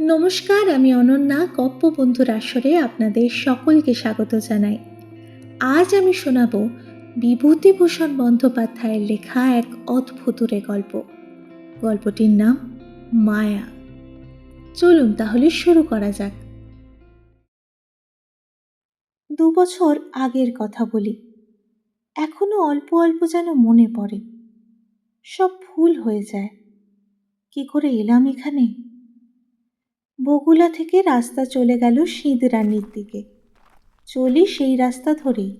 নমস্কার, আমি অনন্যা গপ্প বন্ধুর আসরে আপনাদের সকলকে স্বাগত জানাই। আজ আমি শোনাব বিভূতিভূষণ বন্দ্যোপাধ্যায়ের লেখা এক অদ্ভুতুরে গল্প। গল্পটির নাম মায়া। চলুন তাহলে শুরু করা যাক। দু বছর আগের কথা বলি। এখনও অল্প অল্প যেন মনে পড়ে। সব ভুল হয়ে যায়। কি করে এলাম এখানে? বগুলা থেকে রাস্তা চলে গেল সিঁদরানির দিকে। চলি সেই রাস্তা ধরেই।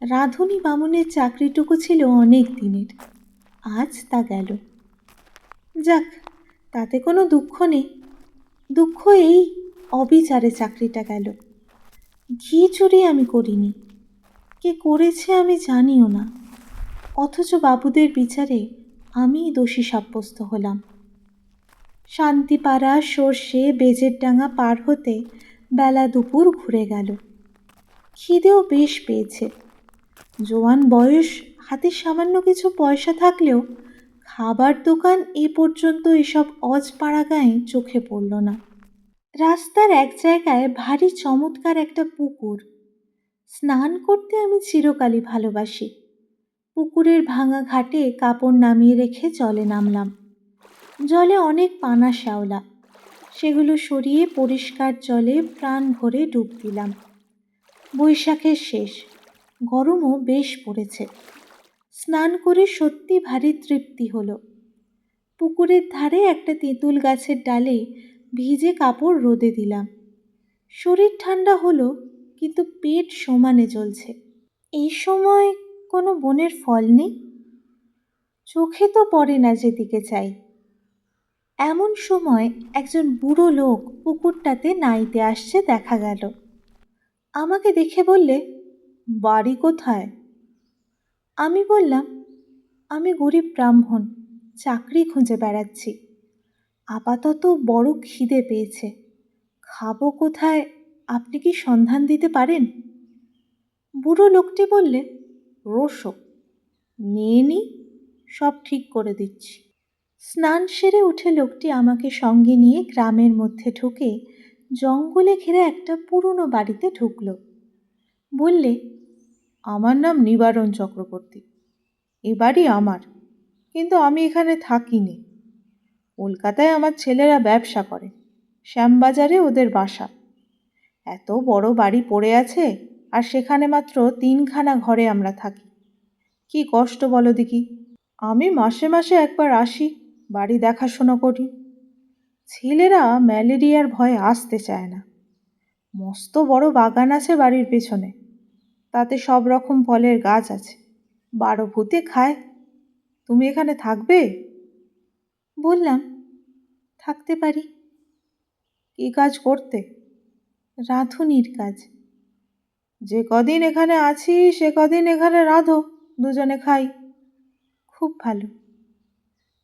রাঁধুনি বামুনের চাকরিটুকু ছিল অনেক দিনের। আজ তা গেল। যাক, তাতে কোনো দুঃখ নেই। দুঃখ এই অবিচারে চাকরিটা গেল। ঘি চুরি আমি করিনি। কে করেছে আমি জানিও না। অথচ বাবুদের বিচারে আমিই দোষী সাব্যস্ত হলাম। শান্তিপাড়া সর্ষে বেজের ডাঙা পার হতে বেলা দুপুর ঘুরে গেল। খিদেও বেশ পেয়েছে। জোয়ান বয়স, হাতে সামান্য কিছু পয়সা থাকলেও খাবার দোকান এ পর্যন্ত এসব অজপাড়া গায়ে চোখে পড়ল না। রাস্তার এক জায়গায় ভারী চমৎকার একটা পুকুর। স্নান করতে আমি চিরকালই ভালোবাসি। পুকুরের ভাঙা ঘাটে কাপড় নামিয়ে রেখে জলে নামলাম। জলে অনেক পানা শ্যাওলা। সেগুলো সরিয়ে পরিষ্কার জলে প্রাণ ভরে ডুব দিলাম। বৈশাখের শেষ। গরমও বেশ পড়েছে। স্নান করে সত্যি ভারী তৃপ্তি হলো। পুকুরের ধারে একটা তেঁতুল গাছের ডালে ভিজে কাপড় রোদে দিলাম। শরীর ঠান্ডা হলো, কিন্তু পেট সমানে জ্বলছে। এই সময় কোনো বনের ফল নেই? চোখে তো পড়ে না যেদিকে চাই। এমন সময় একজন বুড়ো লোক পুকুরটাতে নাইতে আসছে দেখা গেল। আমাকে দেখে বললে, বাড়ি কোথায়? আমি বললাম, আমি গরিব ব্রাহ্মণ, চাকরি খুঁজে বেড়াচ্ছি। আপাতত বড় খিদে পেয়েছে। খাব কোথায়? আপনি কি সন্ধান দিতে পারেন? বুড়ো লোকটি বললে, রোসো, নিয়ে নি, সব ঠিক করে দিচ্ছি। স্নান সেরে উঠে লোকটি আমাকে সঙ্গে নিয়ে গ্রামের মধ্যে ঢুকে জঙ্গলে ঘেরা একটা পুরনো বাড়িতে ঢুকলো। বললে, আমার নাম নিবারণ চক্রবর্তী। এ বাড়ি আমার, কিন্তু আমি এখানে থাকিনি। কলকাতায় আমার ছেলেরা ব্যবসা করে, শ্যামবাজারে ওদের বাসা। এত বড় বাড়ি পড়ে আছে, আর সেখানে মাত্র তিনখানা ঘরে আমরা থাকি। কি কষ্ট বলো দেখি। আমি মাসে মাসে একবার আসি। বাড়ি দেখাশোনা করি। ছেলেরা ম্যালেরিয়ার ভয়ে আসতে চায় না। মস্ত বড় বাগান আছে বাড়ির পেছনে। তাতে সব রকম ফলের গাছ আছে। বারো ভূতে খায়। তুমি এখানে থাকবে? বললাম, থাকতে পারি। কী কাজ করতে? রাঁধুনির কাজ। যে কদিন এখানে আছি, সে কদিন এখানে রাঁধো, দুজনে খাই। খুব ভালো।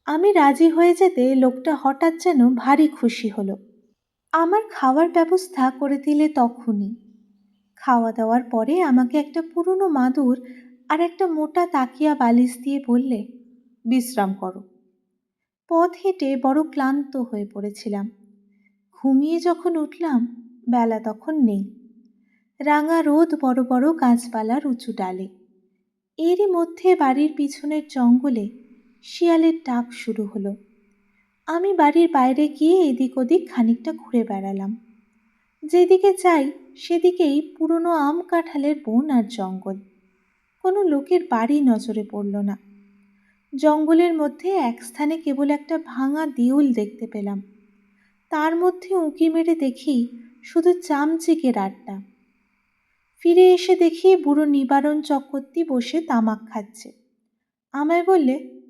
আমি রাজি হয়ে যেতে লোকটা হঠাৎ যেন ভারী খুশি হলো। আমার খাওয়ার ব্যবস্থা করে দিলে তখনই। খাওয়া দাওয়ার পরে আমাকে একটা পুরনো মাদুর আর একটা মোটা তাকিয়া বালিশ দিয়ে বললে, বিশ্রাম করো। পথ হেঁটে বড় ক্লান্ত হয়ে পড়েছিলাম। ঘুমিয়ে যখন উঠলাম, বেলা তখন নেই। রাঙা রোদ বড় বড় গাছপালার উঁচু ডালে। এরই মধ্যে বাড়ির পিছনের জঙ্গলে শিয়ালের ডাক শুরু হলো। আমি বাড়ির বাইরে গিয়ে এদিক ওদিক খানিকটা ঘুরে বেড়ালাম। যেদিকে চাই সেদিকেই পুরনো আম কাঁঠালের বন আর জঙ্গল। কোনো লোকের বাড়ি নজরে পড়ল না। জঙ্গলের মধ্যে এক স্থানে কেবল একটা ভাঙা দেউল দেখতে পেলাম। তার মধ্যে উঁকি মেরে দেখি শুধু চামচিকের আড্ডা। ফিরে এসে দেখি বুড়ো নিবারণ চক্রবর্তী বসে তামাক খাচ্ছে। আমায় বললে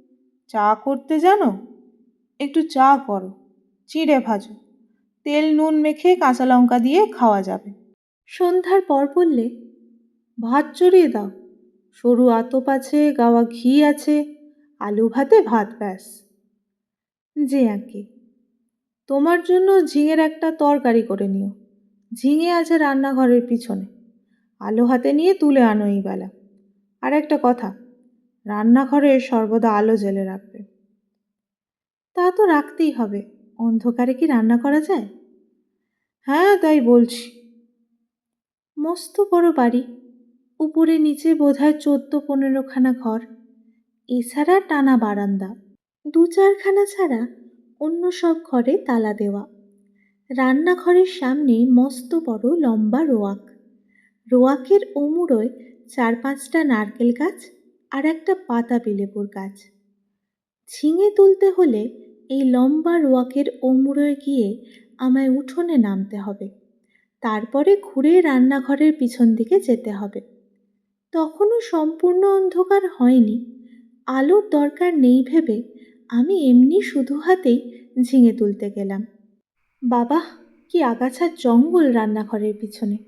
চা করতে জানো? একটু চা করো, চিড়ে ভাজো। তেল নুন মেখে কাঁচা লঙ্কা দিয়ে খাওয়া যাবে। সন্ধ্যার পর বললে, ভাত চড়িয়ে দাও। সরু আতপ আছে, গাওয়া ঘি আছে, আলু ভাতে ভাত ব্যাস। যে আঁকে, তোমার জন্য ঝিঙের একটা তরকারি করে নিও। ঝিঙে আছে রান্নাঘরের পিছনে। আলো হাতে নিয়ে তুলে আনো এই বেলা। আর একটা কথা রান্নাঘরে সর্বদা আলো জ্বেলে রাখবে। তা তো রাখতেই হবে। অন্ধকারে কি রান্না করা যায়? হ্যাঁ তাই বলছি। মস্ত বড় বাড়ি। উপরে নিচে বোধহয় চোদ্দ পনেরোখানা ঘর। এছাড়া টানা বারান্দা। দু চারখানা ছাড়া অন্য সব ঘরে তালা দেওয়া। রান্নাঘরের সামনে মস্ত বড় লম্বা রোয়াক। রোয়াকের ওমুড়োয় চার পাঁচটা নারকেল গাছ আর একটা পাতাবি লেবুর গাছ। ঝিঙে তুলতে হলে এই লম্বা রোয়াকের ওমুড়োয় গিয়ে আমায় উঠোনে নামতে হবে। তারপরে ঘুরে রান্নাঘরের পিছন দিকে যেতে হবে। তখনও সম্পূর্ণ অন্ধকার হয়নি। আলোর দরকার নেই ভেবে আমি এমনি শুধু হাতেই ঝিঙে তুলতে গেলাম। বাবা, কি আগাছার জঙ্গল রান্নাঘরের পিছনে।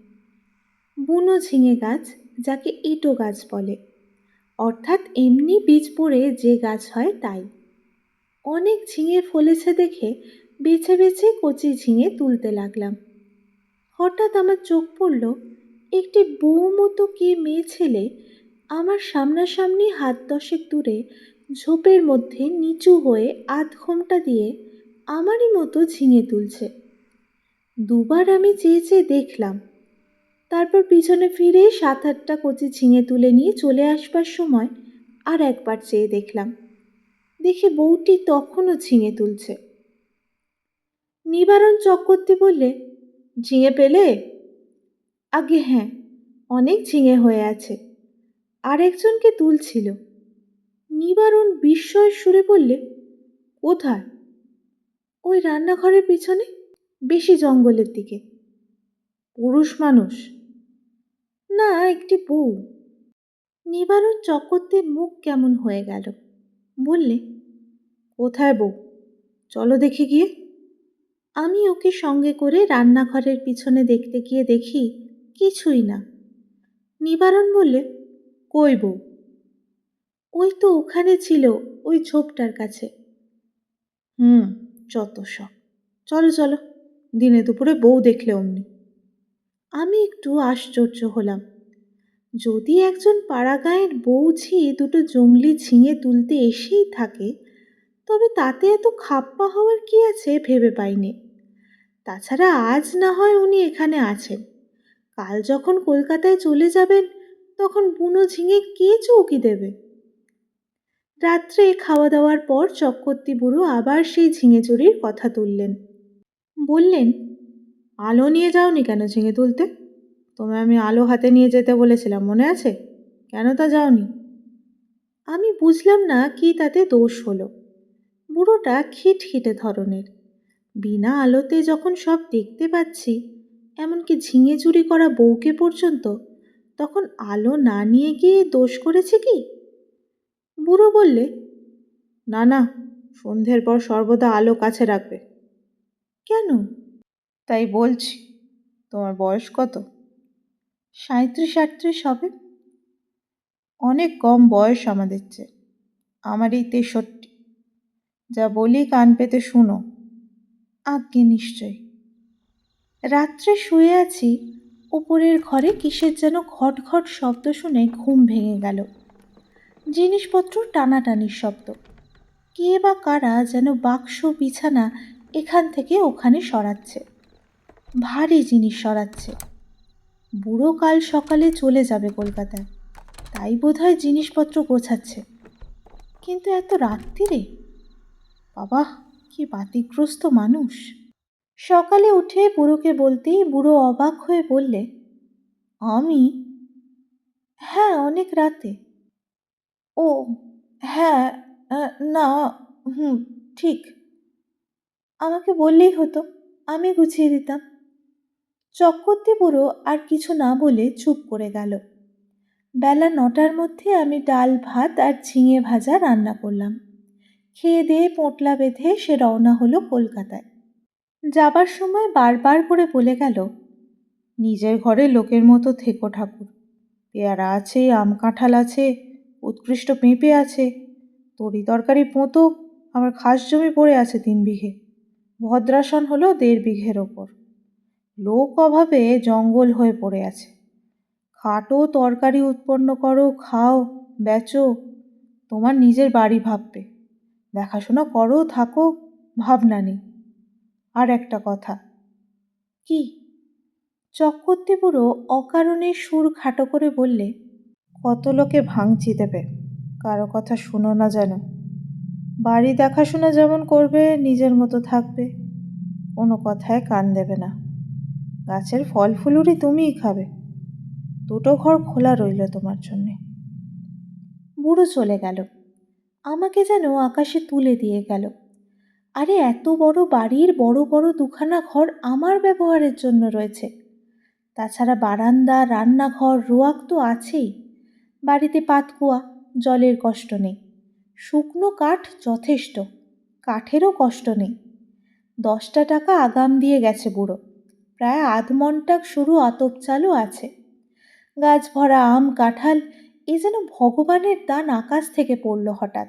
বুনো ঝিঙে গাছ, যাকে ইটো গাছ বলে। অর্থাৎ এমনি বীজ পড়ে যে গাছ হয় তাই। অনেক ঝিঙে ফলেছে দেখে বেছে বেছে কচি ঝিঙে তুলতে লাগলাম। হঠাৎ আমার চোখ পড়ল, একটি বউ মতো কে মেয়ে ছেলে আমার সামনাসামনি হাত দশেক দূরে ঝোপের মধ্যে নিচু হয়ে আধ ঘোমটা দিয়ে আমারই মতো ঝিঙে তুলছে। দুবার আমি চেয়ে চেয়ে দেখলাম তারপর পিছনে ফিরে সাত আটটা কচি ঝিঙে তুলে নিয়ে চলে আসবার সময় আর একবার চেয়ে দেখলাম। দেখি বউটি তখনও ঝিঙে তুলছে। নিবারণ চক্রবর্তী বললে, ঝিঙে পেলে? আগে হ্যাঁ অনেক ঝিঙে হয়ে আছে। আর একজনকে তুলছিল। নিবারণ বিস্ময়ের সুরে বললে, কোথায়? ওই রান্নাঘরের পিছনে, বেশি জঙ্গলের দিকে। পুরুষ মানুষ। না, একটি বউ। নিবারণ চক্রবর্তীর মুখ কেমন হয়ে গেল? বললে, কোথায় বউ? চলো দেখে গিয়ে। আমি ওকে সঙ্গে করে রান্নাঘরের পিছনে দেখতে গিয়ে দেখি, কিছুই না। নিবারণ বললে, কই বউ? ওই তো ওখানে ছিল, ওই ঝোপটার কাছে। হুম, যত সব। চলো চলো, দিনে দুপুরে বউ দেখলে অমনি। আমি একটু আশ্চর্য হলাম। যদি একজন পাড়াগাঁয়ের বউ ঝি দুটো জঙ্গলি ঝিঙে তুলতে এসেই থাকে, তবে তাতে এত খাপ্পা হওয়ার কি আছে ভেবে পাইনি। তাছাড়া আজ না হয় উনি এখানে আছেন। কাল যখন কলকাতায় চলে যাবেন, তখন বুনো ঝিঙে কে চৌকি দেবে? রাত্রে খাওয়া দাওয়ার পর চক্রবর্তী বুড়ো আবার সেই ঝিঙে চুরির কথা তুললেন। বললেন আলো নিয়ে যাওনি কেন ঝিঙে তুলতে? তোমায় আমি আলো হাতে নিয়ে যেতে বলেছিলাম, মনে আছে? কেন তা যাওনি? আমি বুঝলাম না কি তাতে দোষ হলো। বুড়োটা খিটখিটে ধরনের। বিনা আলোতে যখন সব দেখতে পাচ্ছি, এমনকি ঝিঙে চুরি করা বউকে পর্যন্ত, তখন আলো না নিয়ে গিয়ে দোষ করেছে কি? বুড়ো বললে, না না, সন্ধ্যের পর সর্বদা আলো কাছে রাখবে। কেন? তাই বলছি, তোমার বয়স কত? সাঁত্রিশ আটত্রিশ হবে। অনেক কম বয়স আমাদের চেয়ে। আমার এই তেষট্টি। যা বলি কান পেতে শুনো। আজ্ঞে নিশ্চয়। রাত্রে শুয়ে আছি, উপরের ঘরে কিসের যেন ঘট ঘট শব্দ শুনে ঘুম ভেঙে গেল। জিনিসপত্র টানাটানির শব্দ। কে বা কারা যেন বাক্স, বিছানা এখান থেকে ওখানে সরাচ্ছে। ভারী জিনিস সরাচ্ছে। বুড়ো কাল সকালে চলে যাবে কলকাতায়। তাই বোধহয় জিনিসপত্র গোছাচ্ছে। কিন্তু এত রাত্রিরে? বাবা, কি বাতিগ্রস্ত মানুষ। সকালে উঠে বুড়োকে বলতেই বুড়ো অবাক হয়ে বললে, আমি? হ্যাঁ অনেক রাতে। ও হ্যাঁ না, হুম, ঠিক। আমাকে বললেই হতো, আমি গুছিয়ে দিতাম। চক্রবর্তী বুড়ো আর কিছু না বলে চুপ করে গেল। বেলা নটার মধ্যে আমি ডাল, ভাত আর ঝিঙে ভাজা রান্না করলাম। খেয়ে দিয়ে পোঁটলা বেঁধে সে রওনা হলো কলকাতায়। যাবার সময় বারবার করে বলে গেল, নিজের ঘরে লোকের মতো থেকো ঠাকুর। পেয়ারা আছে, আম কাঁঠাল আছে, উৎকৃষ্ট পেঁপে আছে। তরি তরকারি পোঁতো, আমার খাস জমি পড়ে আছে তিন বিঘে। ভদ্রাসন হলো দেড় বিঘের ওপর। লোক অভাবে জঙ্গল হয়ে পড়ে আছে। খাটো তরকারি উৎপন্ন করো, খাও, বেচো, তোমার নিজের বাড়ি ভাববে। দেখাশোনা করো, থাকো, ভাবনা নেই। আর একটা কথা, কি? চক্রবর্তী অকারণে সুর খাটো করে বললে, কত লোকে ভাঙচি দেবে কারও কথা শুনো না যেন। বাড়ি দেখাশোনা যেমন করবে, নিজের মতো থাকবে, কোনো কথায় কান দেবে না। গাছের ফল ফুলুরি তুমিই খাবে। দুটো ঘর খোলা রইল তোমার জন্যে। বুড়ো চলে গেল। আমাকে যেন আকাশে তুলে দিয়ে গেল। আরে এত বড় বাড়ির বড় বড় দুখানা ঘর আমার ব্যবহারের জন্য রয়েছে। তাছাড়া বারান্দা, রান্নাঘর, রোয়াক তো আছেই। বাড়িতে পাতকুয়া জলের কষ্ট নেই। শুকনো কাঠ যথেষ্ট, কাঠেরও কষ্ট নেই। দশটা টাকা আগাম দিয়ে গেছে বুড়ো। প্রায় আধ মনটাক শুরু আতপ চালও আছে। গাছ ভরা আম কাঁঠাল এ যেন ভগবানের দান আকাশ থেকে পড়ল হঠাৎ।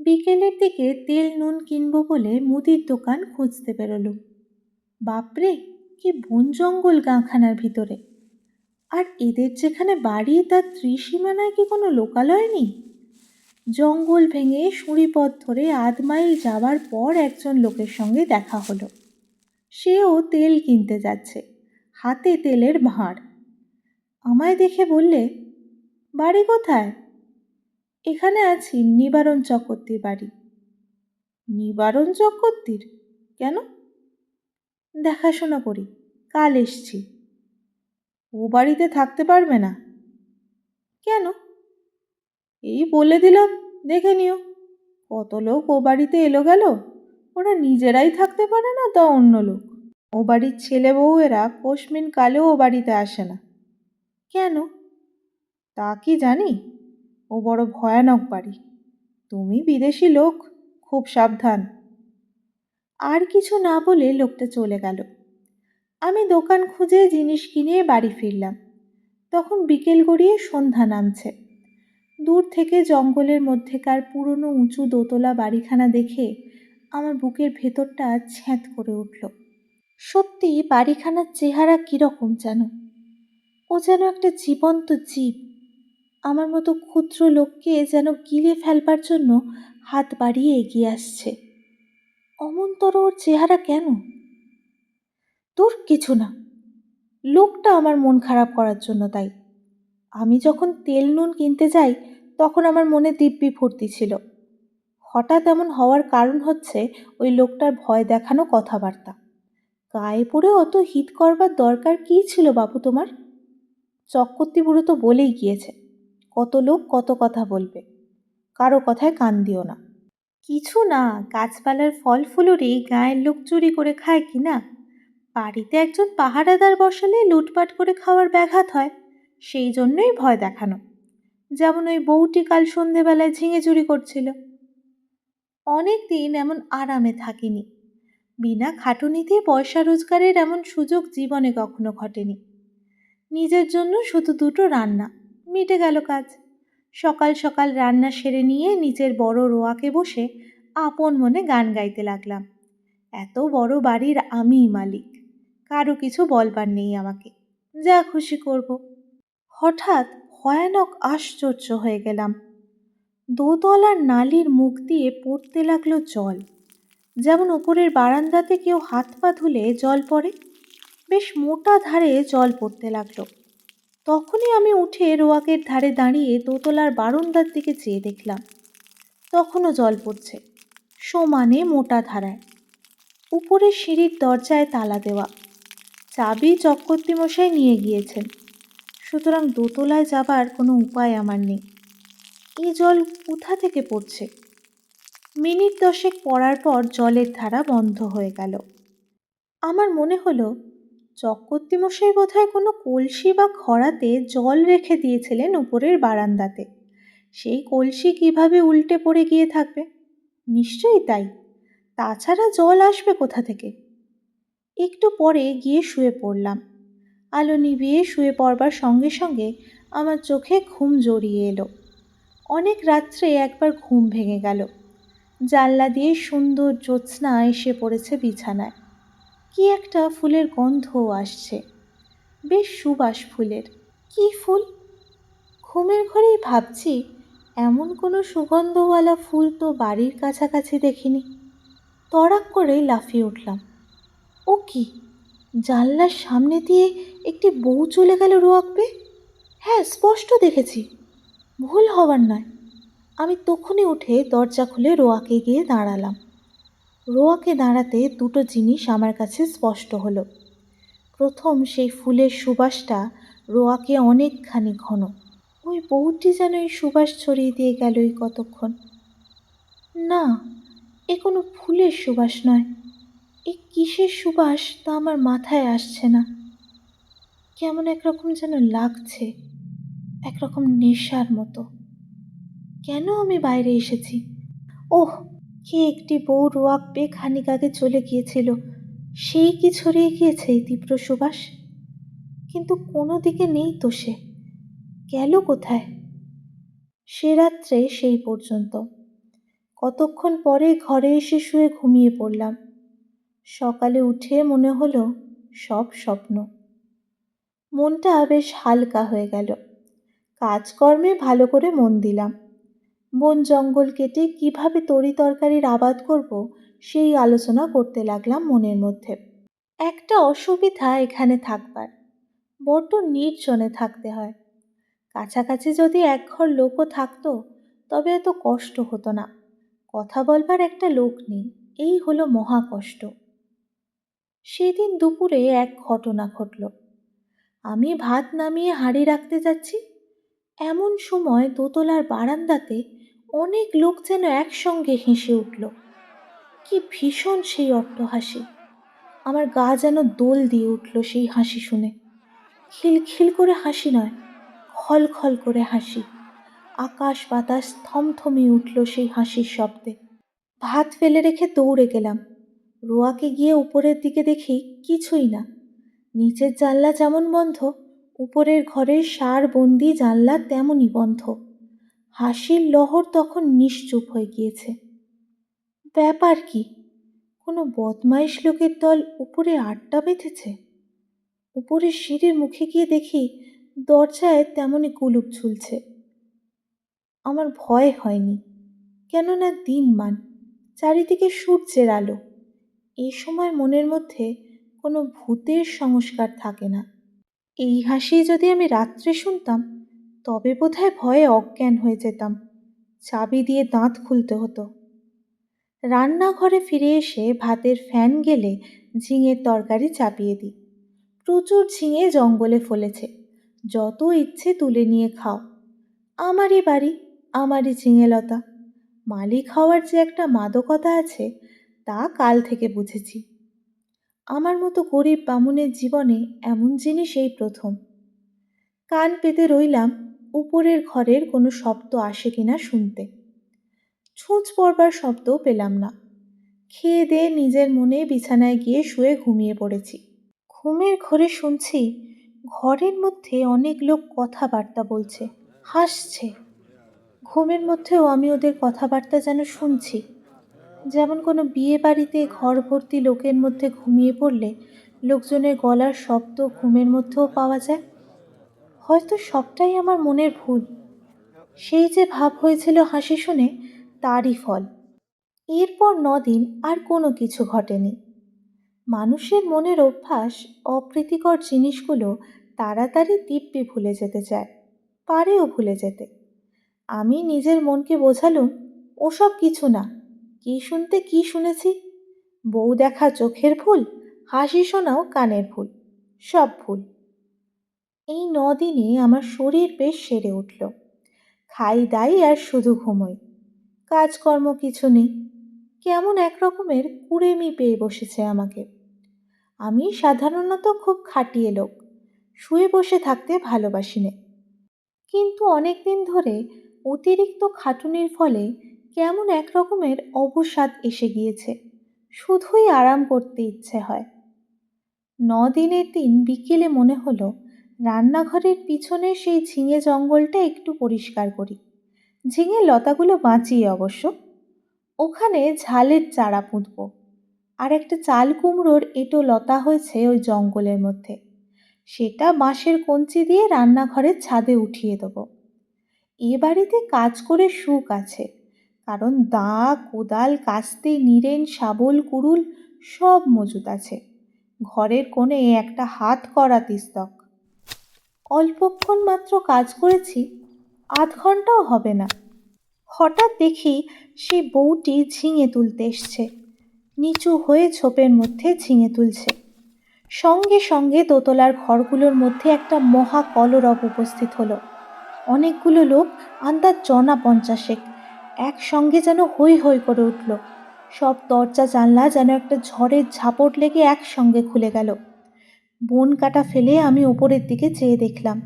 বিকেলের দিকে তেল নুন কিনবো বলে মুদির দোকান খুঁজতে বেরোলুম। বাপরে, কি বন জঙ্গল গাঁখানার ভিতরে। আর এদের যেখানে বাড়ি, তার ত্রিসীমানায় কি কোনো লোকালয় নেই? জঙ্গল ভেঙে সুঁড়িপথ ধরে আধ মাইল যাওয়ার পর একজন লোকের সঙ্গে দেখা হলো। সেও তেল কিনতে যাচ্ছে, হাতে তেলের ভাঁড়। আমায় দেখে বললে, বাড়ি কোথায়? এখানে আছি, নিবারণ চক্রবর্তীর বাড়ি। নিবারণ চক্রবর্তীর? কেন? দেখাশোনা করি, কাল এসছি। ও বাড়িতে থাকতে পারবে না? কেন? এই বলে দিলাম, দেখে নিও। কত লোক ও বাড়িতে এলো গেল। ওরা নিজেরাই থাকতে পারে না তা অন্য লোক? ও বাড়ির ছেলে বউয়েরা কোশমিন কালেও ও বাড়িতে আসে না। কেন? তা কি জানি? ও বড় ভয়ানক বাড়ি। তুমি বিদেশি লোক, খুব সাবধান। আর কিছু না বলে লোকটা চলে গেল। আমি দোকান খুঁজে জিনিস কিনে বাড়ি ফিরলাম। তখন বিকেল গড়িয়ে সন্ধ্যা নামছে। দূর থেকে জঙ্গলের মধ্যেকার পুরনো উঁচু দোতলা বাড়িখানা দেখে আমার বুকের ভেতরটা ছ্যাঁত করে উঠল। সত্যি বাড়িখানার চেহারা কীরকম যেন। ও যেন একটা জীবন্ত জীব। আমার মতো ক্ষুদ্র লোককে যেন গিলে ফেলবার জন্য হাত বাড়িয়ে এগিয়ে আসছে। অমন্তর ওর চেহারা কেন? তোর কিছু না। লোকটা আমার মন খারাপ করার জন্য তাই আমি যখন তেল নুন কিনতে যাই, তখন আমার মনে দিব্যি ফুর্তি ছিল। হঠাৎ এমন হওয়ার কারণ হচ্ছে ওই লোকটার ভয় দেখানো কথাবার্তা। গায়ে পড়ে অত হিত করবার দরকার কী ছিল বাবু তোমার? চক্রবর্তী বুড়ো তো বলেই গিয়েছে, কত লোক কত কথা বলবে, কারও কথায় কান দিও না। কিছু না, গাছপালার ফল ফুলুরি গায়ের লোক চুরি করে খায় কি না? বাড়িতে একজন পাহারাদার বসালে লুটপাট করে খাওয়ার ব্যাঘাত হয়, সেই জন্যই ভয় দেখানো। যেমন ওই বউটি কাল সন্ধেবেলায় ঝিঙে চুরি করছিল। অনেক দিন এমন আরামে থাকিনি। বিনা খাটুনিতে পয়সা রোজগারের এমন সুযোগ জীবনে কখনো ঘটেনি। নিজের জন্য শুধু দুটো রান্না, মিটে গেল কাজ। সকাল সকাল রান্না সেরে নিয়ে নিজের বড় রোয়াকে বসে আপন মনে গান গাইতে লাগলাম। এত বড় বাড়ির আমিই মালিক, কারও কিছু বলবার নেই আমাকে। যা খুশি করব। হঠাৎ ভয়ানক আশ্চর্য হয়ে গেলাম। দোতলার নালির মুখ দিয়ে পড়তে লাগল জল। যেমন উপরের বারান্দাতে কেউ হাত পা ধুলে জল পড়ে, বেশ মোটা ধারে জল পড়তে লাগল। তখনই আমি উঠে রোয়াকের ধারে দাঁড়িয়ে দোতলার বারান্দার দিকে চেয়ে দেখলাম, তখনও জল পড়ছে, সমানে মোটা ধারায়। উপরে সিঁড়ির দরজায় তালা দেওয়া, চাবি চক্রবর্তী মশাই নিয়ে গিয়েছেন। সুতরাং দোতলায় যাবার কোনো উপায় আমার নেই। এই জল কোথা থেকে পড়ছে? মিনিট দশেক পড়ার পর জলের ধারা বন্ধ হয়ে গেল। আমার মনে হলো, চক্রবর্তী মশাই বোধহয় কোনো কলসি বা খরাতে জল রেখে দিয়েছিলেন উপরের বারান্দাতে। সেই কলসি কীভাবে উল্টে পড়ে গিয়ে থাকবে? নিশ্চয়ই তাই। তাছাড়া জল আসবে কোথা থেকে? একটু পরে গিয়ে শুয়ে পড়লাম। আলো নিভিয়ে শুয়ে পড়বার সঙ্গে সঙ্গে আমার চোখে ঘুম জড়িয়ে এলো। অনেক রাত্রে একবার ঘুম ভেঙে গেল। জানলা দিয়ে সুন্দর জ্যোৎস্না এসে পড়েছে বিছানায়। কি একটা ফুলের গন্ধও আসছে। বেশ সুবাস ফুলের। কি ফুল? ঘুমের ঘরেই ভাবছি, এমন কোনো সুগন্ধওয়ালা ফুল তো বাড়ির কাছাকাছি দেখিনি। তড়াক করে লাফিয়ে উঠলাম। ও কি, জানলার সামনে দিয়ে একটি বউ চলে গেল রোয়াকবে হ্যাঁ স্পষ্ট দেখেছি। ভুল হবার নয়। আমি তখনই উঠে দরজা খুলে রোয়াকে গিয়ে দাঁড়ালাম। রোয়াকে দাঁড়াতে দুটো জিনিস আমার কাছে স্পষ্ট হলো। প্রথম, সেই ফুলের সুবাসটা রোয়াকে অনেকখানি ঘন। ওই বউটি যেন এই সুবাস ছড়িয়ে দিয়ে গেল এই কতক্ষণ। না, এ কোনো ফুলের সুবাস নয়। এ কিসের সুবাস তা আমার মাথায় আসছে না। কেমন একরকম যেন লাগছে। একরকম নেশার মতো। কেন আমি বাইরে এসেছি? ওহ, কে একটি বউ রোয়াক পেয়ে খানিক আগে চলে গিয়েছিল, সেই কি ছড়িয়ে গিয়েছে এই তীব্র সুবাস। কিন্তু কোনো দিকে নেই তো সে। গেল কোথায়? সে রাত্রে সেই পর্যন্ত। কতক্ষণ পরে ঘরে এসে শুয়ে ঘুমিয়ে পড়লাম। সকালে উঠে মনে হলো সব স্বপ্ন। মনটা বেশ হালকা হয়ে গেল। কাজকর্মে ভালো করে মন দিলাম। বন জঙ্গল কেটে কীভাবে তরি তরকারির আবাদ করব, সেই আলোচনা করতে লাগলাম মনের মধ্যে। একটা অসুবিধা এখানে থাকবার, বড্ড নির্জনে থাকতে হয়। কাছাকাছি যদি এক ঘর লোকও থাকতো, তবে এত কষ্ট হতো না। কথা বলবার একটা লোক নেই, এই হলো মহা কষ্ট। সেদিন দুপুরে এক ঘটনা ঘটল। আমি ভাত নামিয়ে হাঁড়ি রাখতে যাচ্ছি এমন সময় দোতলার বারান্দাতে অনেক লোক যেন একসঙ্গে হেসে উঠল। কি ভীষণ সেই অট্টহাসি। আমার গা যেন দোল দিয়ে উঠল সেই হাসি শুনে। খিলখিল করে হাসি নয় খল খল করে হাসি। আকাশ বাতাস থমথমিয়ে উঠল সেই হাসির শব্দে। ভাত ফেলে রেখে দৌড়ে গেলাম। রোয়াকে গিয়ে উপরের দিকে দেখি কিছুই না। নিচের জানলা যেমন বন্ধ উপরের ঘরের সার, বন্দি, জানলা তেমনই বন্ধ। হাসির লহর তখন নিশ্চুপ হয়ে গিয়েছে। ব্যাপার কি? কোনো বদমাইশ লোকের দল উপরে আড্ডা বেঁধেছে? উপরের সিঁড়ির মুখে গিয়ে দেখি দরজায় তেমনই কুলুপ ঝুলছে। আমার ভয় হয়নি। কেননা দিনমান চারিদিকে সূর্যের আলো। এই সময় মনের মধ্যে কোনো ভূতের সংস্কার থাকে না। এই হাসি যদি আমি রাত্রে শুনতাম, তবে বোধহয় ভয়ে অজ্ঞান হয়ে যেতাম। চাবি দিয়ে দাঁত খুলতে হতো। রান্নাঘরে ফিরে এসে ভাতের ফ্যান গেলে ঝিঙের তরকারি চাপিয়ে দিই। প্রচুর ঝিঙে জঙ্গলে ফলেছে। যত ইচ্ছে তুলে নিয়ে খাও। আমারই বাড়ি, আমারই ঝিঙে লতা মালিক হওয়ার যে একটা মাদকতা আছে, তা কাল থেকে বুঝেছি। আমার মতো গরিব বামুনের জীবনে এমন জিনিস এই প্রথম। কান পেতে রইলাম, উপরের ঘরের কোনো শব্দ আসে কিনা শুনতে। ছুঁচ পড়বার শব্দও পেলাম না। খেয়ে দিয়ে নিজের মনে বিছানায় গিয়ে শুয়ে ঘুমিয়ে পড়েছি। ঘুমের ঘরে শুনছি, ঘরের মধ্যে অনেক লোক কথাবার্তা বলছে, হাসছে। ঘুমের মধ্যেও আমি ওদের কথাবার্তা যেন শুনছি। যেমন কোনো বিয়ে বাড়িতে ঘর ভর্তি লোকের মধ্যে ঘুমিয়ে পড়লে লোকজনের গলার শব্দ ঘুমের মধ্যেও পাওয়া যায়। হয়তো সবটাই আমার মনের ভুল। সেই যে ভাব হয়েছিল হাসি শুনে তারই ফল। এরপর নদিন আর কোনো কিছু ঘটেনি। মানুষের মনের অভ্যাস, অপ্রীতিকর জিনিসগুলো তাড়াতাড়ি দিব্যি ভুলে যেতে চায়, পারেও ভুলে যেতে। আমি নিজের মনকে বোঝালুম, ওসব কিছু না। কি শুনতে কি শুনেছি? বউ দেখা চোখের ভুল হাসি শোনাও কানের ভুল সব ভুল এই নদিনে আমার শরীর বেশ সেরে উঠল। খাই দাই আর শুধু ঘুমোই। কাজকর্ম কিছু নেই। কেমন এক রকমের কুড়েমি পেয়ে বসেছে আমাকে। আমি সাধারণত খুব খাটিয়ে লোক। শুয়ে বসে থাকতে ভালোবাসি নে। কিন্তু অনেক দিন ধরে অতিরিক্ত খাটুনির ফলে কেমন এক রকমের অবসাদ এসে গিয়েছে। শুধুই আরাম করতে ইচ্ছে হয়। ন দিনের দিন বিকেলে মনে হলো, রান্নাঘরের পিছনে সেই ঝিঙে জঙ্গলটা একটু পরিষ্কার করি। ঝিঙে লতাগুলো বাঁচিয়ে অবশ্য। ওখানে ঝালের চারা পুঁতব। আর একটা চাল কুমড়োর এটো লতা হয়েছে ওই জঙ্গলের মধ্যে। সেটা বাঁশের কঞ্চি দিয়ে রান্নাঘরের ছাদে উঠিয়ে দেবো। এ বাড়িতে কাজ করে সুখ আছে। কারণ দা, কোদাল, কাস্তে, নিরেন, শাবল কুড়ুল সব মজুত আছে। ঘরের কোণে একটা হাত করা তিস্তক। অল্পক্ষণ মাত্র কাজ করেছি, আধ ঘন্টাও হবে না। হঠাৎ দেখি সেই বউটি ঝিঙে তুলতে এসছে। নিচু হয়ে ছোপের মধ্যে ঝিঙে তুলছে। সঙ্গে সঙ্গে দোতলার ঘরগুলোর মধ্যে একটা মহা কলরব উপস্থিত হলো। অনেকগুলো লোক আন্দাজ জনা পঞ্চাশেক। একসঙ্গে যেন হৈ হৈ করে উঠল। সব দরজা, জানলা যেন একটা ঝড়ের ঝাপট লেগে একসঙ্গে খুলে গেল। বন কাটা ফেলে আমি ওপরের দিকে চেয়ে দেখলাম।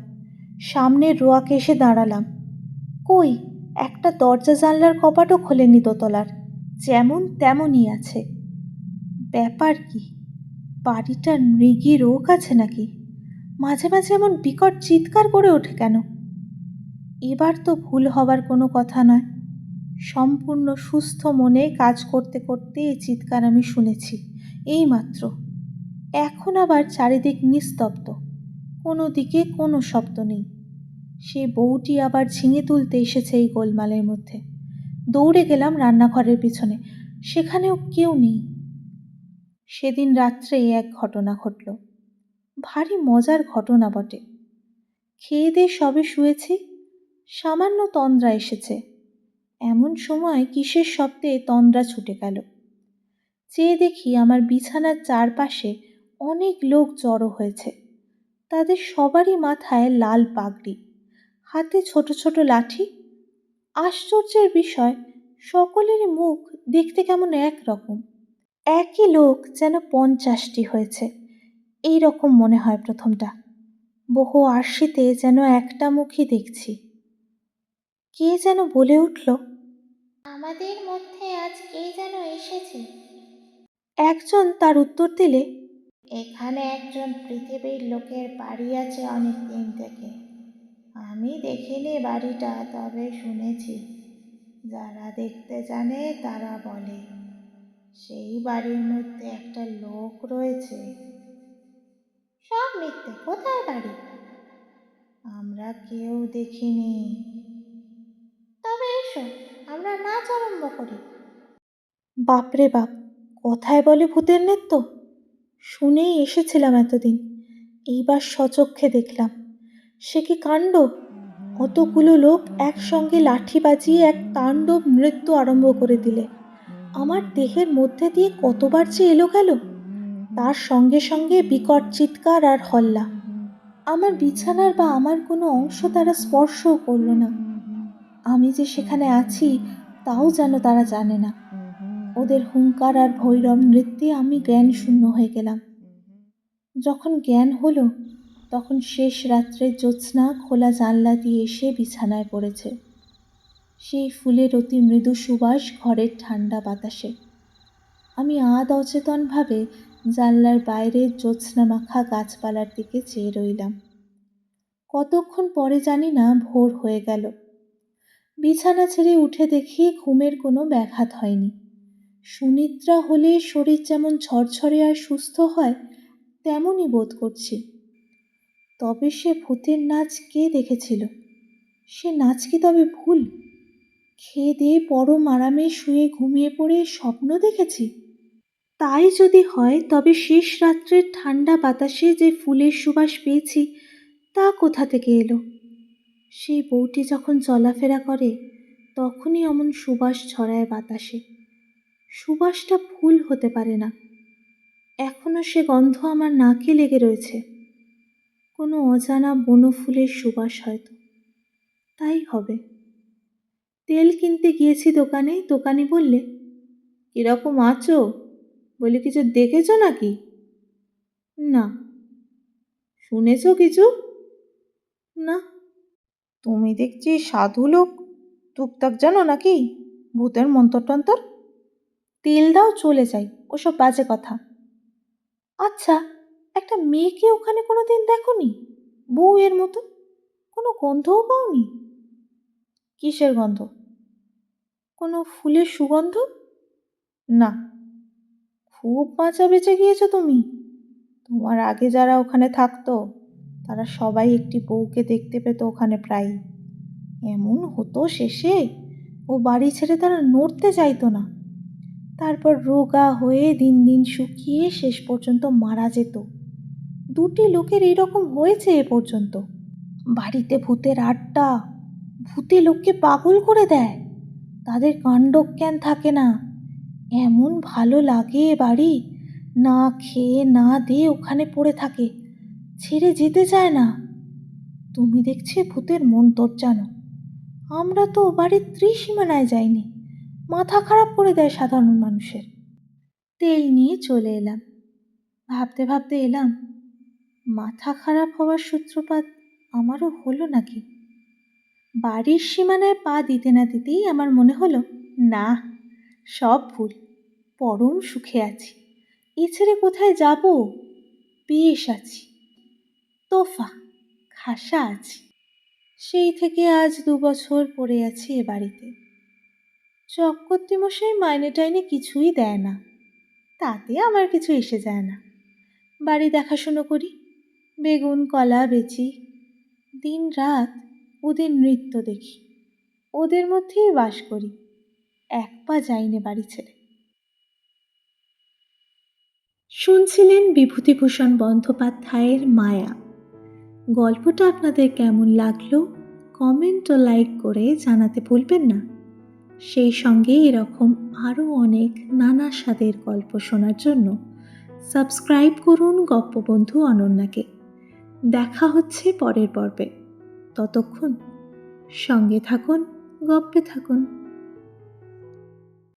সামনের রোয়াকে এসে দাঁড়ালাম। কই, একটা দরজা, জানলার কপাটও খোলেনি দোতলার। যেমন তেমনই আছে। ব্যাপার কি? বাড়িটার মৃগী রোগ আছে নাকি? মাঝে মাঝে এমন বিকট চিৎকার করে ওঠে কেন? এবার তো ভুল হবার কোনো কথা নয়। সম্পূর্ণ সুস্থ মনে কাজ করতে করতে এই চিৎকার আমি শুনেছি। এই মাত্র। এখন আবার চারিদিক নিস্তব্ধ। কোনো দিকে কোনো শব্দ নেই। সে বউটি আবার ঝিঙে তুলতে এসেছে এই গোলমালের মধ্যে। দৌড়ে গেলাম রান্নাঘরের পিছনে। সেখানেও কেউ নেই। সেদিন রাত্রে এক ঘটনা ঘটল। ভারী মজার ঘটনা বটে। খেয়ে দিয়ে সবে শুয়েছি। সামান্য তন্দ্রা এসেছে। এমন সময় কিসের শব্দে তন্দ্রা ছুটে গেল। চেয়ে দেখি আমার বিছানার চারপাশে অনেক লোক জড়ো হয়েছে। তাদের সবারই মাথায় লাল পাগড়ি, হাতে ছোট ছোট লাঠি। আশ্চর্যের বিষয় সকলেরই মুখ দেখতে কেমন একরকম। একই লোক যেন পঞ্চাশটি হয়েছে এই রকম মনে হয় প্রথমটা। বহু আরশিতে যেন একটা মুখই দেখছি। কে যেন বলে উঠল আমাদের মধ্যে আজ কে যেন এসেছে? একজন তার উত্তর দিলে এখানে একজন পৃথিবীর লোকের বাড়ি আছে অনেক দিন থেকে। আমি দেখিনি বাড়িটা তবে শুনেছি। যারা দেখতে জানে তারা বলে সেই বাড়ির মধ্যে একটা লোক রয়েছে। সব মিথ্যে কোথায় বাড়ি? আমরা কেউ দেখিনি। তবে এসো, আমরা নাচ আরম্ভ করি। বাপরে বাপ, কথায় বলে ভূতের নৃত্য শুনেই এসেছিলাম এতদিন, এইবার সচক্ষে দেখলাম। সে কি কাণ্ড? কতগুলো লোক একসঙ্গে লাঠি বাজিয়ে এক তাণ্ডব নৃত্য আরম্ভ করে দিলে। আমার দেহের মধ্যে দিয়ে কতবার যে এলো গেল, তার সঙ্গে সঙ্গে বিকট চিৎকার আর হল্লা। আমার বিছানার বা আমার কোনো অংশ তারা স্পর্শও করল না। আমি যে সেখানে আছি, তাও যেন তারা জানে না। ওদের হুঙ্কার আর ভৈরব নৃত্যে আমি জ্ঞান শূন্য হয়ে গেলাম। যখন জ্ঞান হলো, তখন শেষ রাত্রে জ্যোৎস্না খোলা জানলা দিয়ে এসে বিছানায় পড়েছে। সেই ফুলের অতি মৃদু সুবাস ঘরের ঠান্ডা বাতাসে। আমি আদ অচেতনভাবে জানলার বাইরে জ্যোৎস্না মাখা গাছপালার দিকে চেয়ে রইলাম। কতক্ষণ পরে জানি না ভোর হয়ে গেল। বিছানা ছেড়ে উঠে দেখি ঘুমের কোনো ব্যাঘাত হয়নি। সুনিদ্রা হলে শরীর যেমন ঝরঝরে আর সুস্থ হয়, তেমনই বোধ করছি। তবে সে ভূতের নাচ কে দেখেছিল? সে নাচ কি তবে ভুল? খেয়ে দিয়ে পরম আরামে শুয়ে ঘুমিয়ে পড়ে স্বপ্ন দেখেছি? তাই যদি হয়, তবে শেষ রাত্রের ঠান্ডা বাতাসে যে ফুলের সুবাস পেয়েছি, তা কোথা থেকে এলো? সেই বউটি যখন চলাফেরা করে, তখনই অমন সুবাস ছড়ায় বাতাসে। সুবাসটা ফুল হতে পারে না। এখনও সে গন্ধ আমার নাকে লেগে রয়েছে। কোনো অজানা বনফুলের সুবাস হয়তো। তাই হবে। তেল কিনতে গিয়েছি দোকানে, দোকানি বললে, কীরকম আছো? বলে কিছু দেখেছ নাকি? না। শুনেছো কিছু? না। তুমি দেখছি সাধু লোক। টুকটাক জানো নাকি? ভূতের মন্তর টন্তর তেল দাও, চলে যাই। ওসব বাজে কথা। আচ্ছা একটা মেয়েকে ওখানে কোনো দিন দেখো দেখনি? বউয়ের মতো? কোনো গন্ধও পাওনি? কিসের গন্ধ? কোনো ফুলের সুগন্ধ? না। খুব বাঁচা বেঁচে গিয়েছো তুমি। তোমার আগে যারা ওখানে থাকতো তারা সবাই একটি বউকে দেখতে পেত ওখানে প্রায় এমন হতো শেষে। ও বাড়ি ছেড়ে তারা নড়তে চাইতো না। তারপর রোগা হয়ে দিন দিন শুকিয়ে শেষ পর্যন্ত মারা যেত। দুটি লোকের এরকম হয়েছে এ পর্যন্ত। বাড়িতে ভূতের আড্ডা, ভূতে লোককে পাগল করে দেয়। তাদের কাণ্ডজ্ঞান থাকে না। এমন ভালো লাগে বাড়ি। না খেয়ে না দিয়ে ওখানে পড়ে থাকে। ছেড়ে যেতে চায় না। তুমি দেখছি ভূতের মন্তর জানো আমরা তো বাড়ির ত্রিসীমানায় যাইনি। মাথা খারাপ করে দেয় সাধারণ মানুষের। তেল নিয়ে চলে এলাম। ভাবতে ভাবতে এলাম, মাথা খারাপ হওয়ার সূত্রপাত আমারও হলো নাকি? বাড়ির সীমানায় পা দিতে না দিতেই আমার মনে হলো, না, সব ভুল, পরম সুখে আছি। এ ছেড়ে কোথায় যাব? বেশ আছি। তোফা, খাসা আছি। সেই থেকে আজ দু বছর পড়ে আছি এ বাড়িতে। চক্রবর্তীমশাই মাইনে টাইনে কিছুই দেয় না। তাতে আমার কিছু এসে যায় না। বাড়ি দেখাশুনো করি, বেগুন, কলা বেচি। দিন রাত ওদের নৃত্য দেখি, ওদের মধ্যেই বাস করি। এক পা যাইনে বাড়ি ছেড়ে। শুনছিলেন বিভূতিভূষণ বন্দ্যোপাধ্যায়ের মায়া। গল্পটা আপনাদের কেমন লাগল? কমেন্ট ও লাইক করে জানাতে ভুলবেন না। সেই সঙ্গে এরকম আরও অনেক নানা স্বাদের গল্প শোনার জন্য সাবস্ক্রাইব করুন গপ্পবন্ধু অনন্যাকে। দেখা হচ্ছে পরের পর্বে। ততক্ষণ সঙ্গে থাকুন, গপ্পে থাকুন।